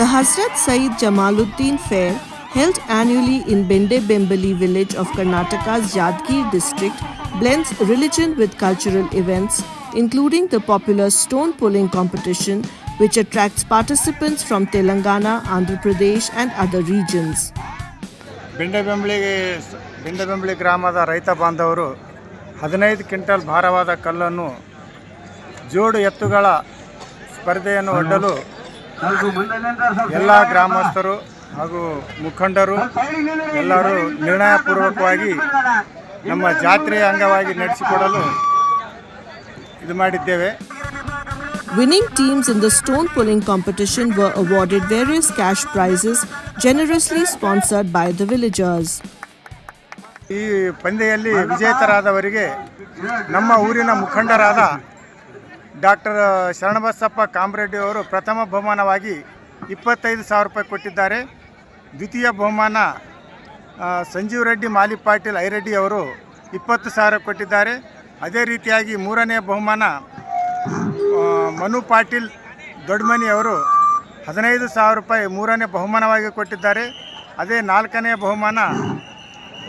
The Hazrat Said Jamaluddin Fair, held annually in Bende Bembali village of Karnataka's Yadgir district, blends religion with cultural events, including the popular stone pulling competition, which attracts participants from Telangana, Andhra Pradesh, and other regions. ಬೆಂಡೆಬೆಂಬಳಿಗೆ ಬೆಂಡೆಬೆಂಬಳಿ ಗ್ರಾಮದ ರೈತ ಬಾಂಧವರು ಹದಿನೈದು quintal ಭಾರವಾದ ಕಲ್ಲನ್ನು ಜೋಡು ಎತ್ತುಗಳ ಸ್ಪರ್ಧೆಯನ್ನು ಒಡ್ಡಲು ಎಲ್ಲ ಗ್ರಾಮಸ್ಥರು ಹಾಗೂ ಮುಖಂಡರು ಎಲ್ಲರೂ ನಿರ್ಣಯಪೂರ್ವಕವಾಗಿ ನಮ್ಮ ಜಾತ್ರೆಯ ಅಂಗವಾಗಿ ನಡೆಸಿಕೊಡಲು ಇದು ಮಾಡಿದ್ದೇವೆ Winning teams in the stone pulling competition were awarded various cash prizes generously sponsored by the villagers. ಈ ಪಂದ್ಯದಲ್ಲಿ ವಿಜೇತರಾದವರಿಗೆ ನಮ್ಮ ಊರಿನ ಮುಖಂಡರಾದ ಡಾಕ್ಟರ್ ಶರಣಬಸಪ್ಪ ಕಾಮರೆಡ್ಡಿ ಅವರು ಪ್ರಥಮ ಬಹುಮಾನವಾಗಿ ಇಪ್ಪತ್ತೈದು ಸಾವಿರ ರೂಪಾಯಿ ಕೊಟ್ಟಿದ್ದಾರೆ. ದ್ವಿತೀಯ ಬಹುಮಾನ ಸಂಜೀವ್ ರೆಡ್ಡಿ, ಮಾಲಿ ಪಾಟೀಲ್, ಐರೆಡ್ಡಿ ಅವರು ಇಪ್ಪತ್ತು ಸಾವಿರ ಕೊಟ್ಟಿದ್ದಾರೆ. ಅದೇ ರೀತಿಯಾಗಿ ಮೂರನೇ ಬಹುಮಾನ ಮನು ಪಾಟೀಲ್ ದೊಡ್ಡಮನಿ ಅವರು ಹದಿನೈದು ಸಾವಿರ ರೂಪಾಯಿ ಮೂರನೇ ಬಹುಮಾನವಾಗಿ ಕೊಟ್ಟಿದ್ದಾರೆ. ಅದೇ ನಾಲ್ಕನೇ ಬಹುಮಾನ,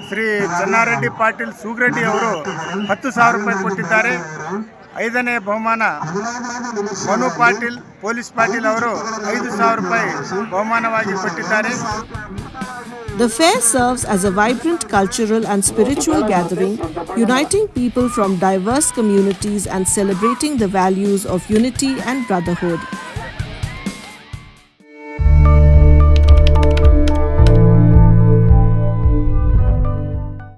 ಶ್ರೀ ಚನ್ನಾರೆಡ್ಡಿ ಪಾಟೀಲ್ ಸೂಗ್ರೆಡ್ಡಿ ಅವರು ಹತ್ತು ಸಾವಿರ ರೂಪಾಯಿ ಕೊಟ್ಟಿದ್ದಾರೆ. ಐದನೇ ಬಹುಮಾನ ಮನು ಪಾಟೀಲ್ ಪೊಲೀಸ್ ಪಾಟೀಲ್ ಅವರು ಐದು ಸಾವಿರ ರೂಪಾಯಿ ಬಹುಮಾನವಾಗಿ ಕೊಟ್ಟಿದ್ದಾರೆ The fair serves as a vibrant cultural and spiritual gathering, uniting people from diverse communities and celebrating the values of unity and brotherhood.